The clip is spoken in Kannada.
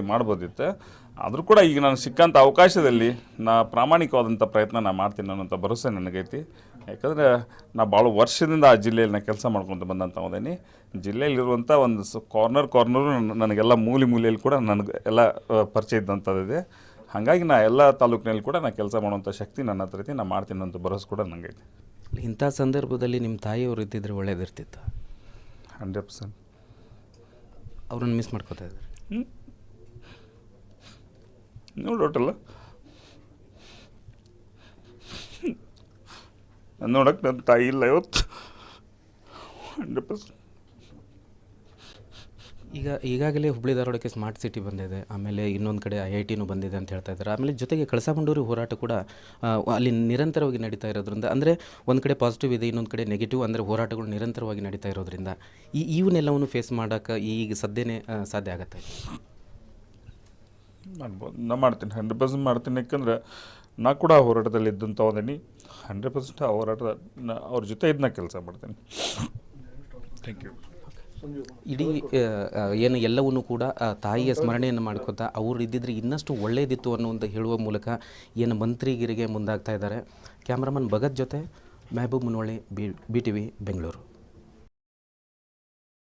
ಇದು ಮಾಡ್ಬೋದಿತ್ತು. ಆದರೂ ಕೂಡ ಈಗ ನಾನು ಸಿಕ್ಕಂಥ ಅವಕಾಶದಲ್ಲಿ ನಾ ಪ್ರಾಮಾಣಿಕವಾದಂಥ ಪ್ರಯತ್ನ ನಾ ಮಾಡ್ತೀನಿ ಅನ್ನೋಂಥ ಭರವಸೆ ನನಗೈತಿ. ಯಾಕಂದರೆ ನಾ ಭಾಳ ವರ್ಷದಿಂದ ಆ ಜಿಲ್ಲೆಯಲ್ಲಿ ನಾನು ಕೆಲಸ ಮಾಡ್ಕೊತ ಬಂದಂಥ ಹೋದೇನಿ ಜಿಲ್ಲೆಯಲ್ಲಿರುವಂಥ ಒಂದು ಸ ಕಾರ್ನರ್ ಕಾರ್ನರು ನನಗೆಲ್ಲ ಮೂಲೆ ಮೂಲೆಯಲ್ಲಿ ಕೂಡ ನನಗೆ ಎಲ್ಲ ಪರಿಚಯ ಇದ್ದಂಥದ್ದಿದೆ ಹಾಗಾಗಿ ನಾ ಎಲ್ಲ ತಾಲೂಕಿನಲ್ಲಿ ಕೂಡ ನಾನು ಕೆಲಸ ಮಾಡುವಂಥ ಶಕ್ತಿ ನನ್ನ ಹತ್ರ ಐತಿ ನಾನು ಮಾಡ್ತೀನಿ ಅಂತ ಭರವಸೆ ಕೂಡ ನನಗೈತಿ ಇಂಥ ಸಂದರ್ಭದಲ್ಲಿ ನಿಮ್ಮ ತಾಯಿಯವರು ಇದ್ದಿದ್ರೆ ಒಳ್ಳೇದಿರ್ತಿತ್ತು. Hundred percent. ಅವ್ರನ್ನ ಮಿಸ್ ಮಾಡ್ಕೋತಾ ಇದ್ದಾರೆ ನೀವು ಡೌಟಲ್ಲ ನೋಡಕ್ಕೆ ನನ್ನ ತಾಯಿ ಇಲ್ಲ ಇವತ್ತು. ಈಗ ಈಗಾಗಲೇ ಹುಬ್ಳಿ ಧಾರವಾಡಕ್ಕೆ ಸ್ಮಾರ್ಟ್ ಸಿಟಿ ಬಂದಿದೆ, ಆಮೇಲೆ ಇನ್ನೊಂದು ಕಡೆ ಐ ಐ ಟಿನೂ ಬಂದಿದೆ ಅಂತ ಹೇಳ್ತಾ ಇದ್ದಾರೆ. ಆಮೇಲೆ ಜೊತೆಗೆ ಕಳಸಾಬಂಡೂರಿ ಹೋರಾಟ ಕೂಡ ಅಲ್ಲಿ ನಿರಂತರವಾಗಿ ನಡೀತಾ ಇರೋದ್ರಿಂದ, ಅಂದರೆ ಒಂದು ಕಡೆ ಪಾಸಿಟಿವ್ ಇದೆ, ಇನ್ನೊಂದು ಕಡೆ ನೆಗೆಟಿವ್ ಅಂದರೆ ಹೋರಾಟಗಳು ನಿರಂತರವಾಗಿ ನಡೀತಾ ಇರೋದ್ರಿಂದ, ಈ ಇವನ್ನೆಲ್ಲವನ್ನು ಫೇಸ್ ಮಾಡೋಕ್ಕೆ ಈಗ ಸದ್ಯನೇ ಸಾಧ್ಯ ಆಗತ್ತೆ? ಮಾಡ್ಬೋದು ನಾ ಮಾಡ್ತೀನಿ ಹಂಡ್ರೆಡ್ ಪರ್ಸೆಂಟ್ ಮಾಡ್ತೀನಿ. ಯಾಕಂದ್ರೆ ನಾ ಕೂಡ ಆ ಹೋರಾಟದಲ್ಲಿ ಇದ್ದಂಥ ಹೋದೀನಿ ಹಂಡ್ರೆಡ್ ಪರ್ಸೆಂಟ್ ಆ ಹೋರಾಟದ ನಾ ಅವ್ರ ಜೊತೆ ಇದನ್ನ ಕೆಲಸ ಮಾಡ್ತೀನಿ. ಥ್ಯಾಂಕ್ ಯು ಇಡೀ ಏನು ಎಲ್ಲವನ್ನೂ ಕೂಡ ತಾಯಿಯ ಸ್ಮರಣೆಯನ್ನು ಮಾಡ್ಕೊತಾ ಅವ್ರು ಇದ್ದಿದ್ರೆ ಇನ್ನಷ್ಟು ಒಳ್ಳೆಯದಿತ್ತು ಅನ್ನುವಂಥ ಹೇಳುವ ಮೂಲಕ ಏನು ಮಂತ್ರಿಗಿರಿಗೆ ಮುಂದಾಗ್ತಾ ಇದ್ದಾರೆ. ಕ್ಯಾಮ್ರಾಮನ್ ಭಗತ್ ಜೊತೆ Mehboob Munavalli B B T V Bengaluru.